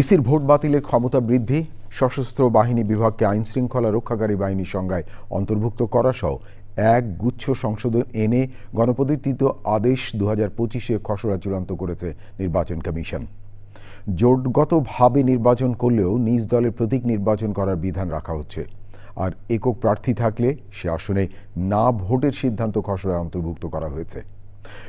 ইসির ভোট বাতিলের ক্ষমতা বৃদ্ধি, সশস্ত্র বাহিনী বিভাগকে আইন শৃঙ্খলা রক্ষাকারী বাহিনীর সংজ্ঞায় অন্তর্ভুক্ত করা সহ এক গুচ্ছ সংশোধন এনে গণপ্রতিষ্ঠিত আদেশ দু হাজার পঁচিশে খসড়া চূড়ান্ত করেছে নির্বাচন কমিশন। জোটগতভাবে নির্বাচন করলেও নিজ দলের প্রতীক নির্বাচন করার বিধান রাখা হচ্ছে। আর একক প্রার্থী থাকলে সে আসনে না ভোটের সিদ্ধান্ত খসড়ায় অন্তর্ভুক্ত করা হয়েছে।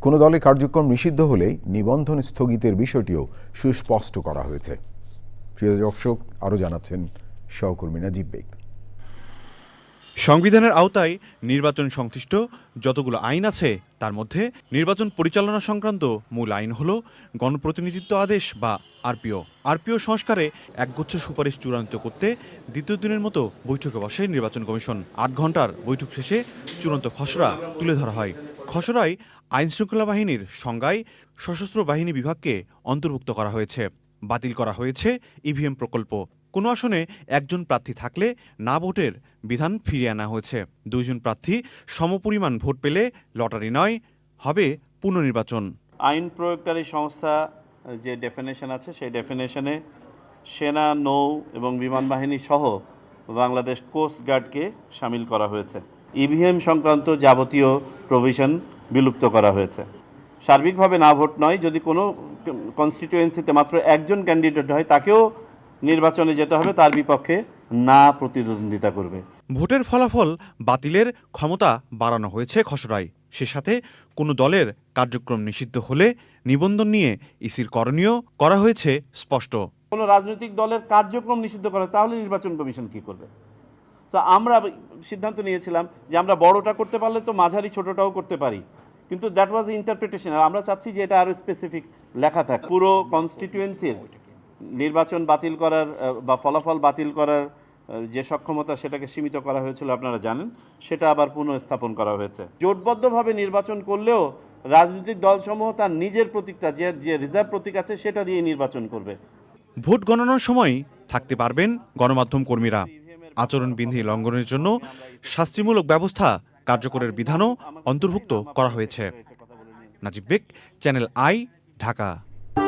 কোনো দলের কার্যক্রম নিষিদ্ধ হলে নিবন্ধন স্থগিতের বিষয়টিও সুস্পষ্ট করা হয়েছে। প্রিয় দর্শক, আরও জানাচ্ছেন সহকর্মী নাজিব বেগ। সংবিধানের আওতায় নির্বাচন সংশ্লিষ্ট যতগুলো আইন আছে, তার মধ্যে নির্বাচন পরিচালনা সংক্রান্ত মূল আইন হল গণপ্রতিনিধিত্ব আদেশ বা আরপিও। আরপিও সংস্কারে একগুচ্ছ সুপারিশ চূড়ান্ত করতে দ্বিতীয় দিনের মতো বৈঠকে বসে নির্বাচন কমিশন। আট ঘণ্টার বৈঠক শেষে চূড়ান্ত খসড়া তুলে ধরা হয়। খসড়ায় আইন শৃঙ্খলা বাহিনীর সংজ্ঞায় সশস্ত্র বাহিনী বিভাগকে অন্তর্ভুক্ত করা হয়েছে। বাতিল করা হয়েছে ইভিএম প্রকল্প। কোনো আসনে একজন প্রার্থী থাকলে না ভোটের বিধান ফিরিয়ে আনা হয়েছে। দুইজন প্রার্থী সমপরিমাণ ভোট পেলে লটারি নয়, হবে পুনর্নির্বাচন। আইন প্রয়োগকারী সংস্থা, যে ডেফিনেশন আছে, সেই ডেফিনেশনে সেনা, নৌ এবং বিমান বাহিনী সহ বাংলাদেশ কোস্ট গার্ডকে সামিল করা হয়েছে। ইভিএম সংক্রান্ত যাবতীয় প্রভিশন বিলুপ্ত করা হয়েছে। সার্বিকভাবে না ভোট নয়, যদি কোনো কনস্টিটিউয়েন্সিতে মাত্র একজন ক্যান্ডিডেট হয়, তাকেও নির্বাচনে যেতে হবে তার বিপক্ষে না প্রতিদ্বন্দ্বিতা করবে। ভোটের ফলাফল বাতিলের ক্ষমতা বাড়ানো হয়েছে খসড়ায়। সে সাথে কোনো দলের কার্যক্রম নিষিদ্ধ হলে নিবন্ধন নিয়ে ইসির করণীয় করা হয়েছে স্পষ্ট। কোনো রাজনৈতিক দলের কার্যক্রম নিষিদ্ধ করা তাহলে নির্বাচন কমিশন কি করবে? তো আমরা সিদ্ধান্ত নিয়েছিলাম যে আমরা বড়টা করতে পারলে তো মাঝারি ছোটটাও করতে পারি। কিন্তু দ্যাট ওয়াজ ইন্টারপ্রিটেশন আমরা চাচ্ছি যে এটা আরও স্পেসিফিক লেখা থাক। পুরো কনস্টিটিউয়েন্সির নির্বাচন বাতিল করার বা ফলাফল বাতিল করার যে সক্ষমতা সেটাকে সীমিত করা হয়েছিল আপনারা জানেন, সেটা আবার পুনঃস্থাপন করা হয়েছে। জোটবদ্ধভাবে নির্বাচন করলেও রাজনৈতিক দলসমূহ তার নিজের প্রতীকটা, যে যে রিজার্ভ প্রতীক আছে সেটা দিয়ে নির্বাচন করবে। ভোট গণনার সময় থাকতে পারবেন গণমাধ্যম কর্মীরা। আচরণবিধি লঙ্ঘনের জন্য শাস্তিমূলক ব্যবস্থা কার্যকরের বিধানও অন্তর্ভুক্ত করা হয়েছে। Najib Beg, channel I, Dhaka.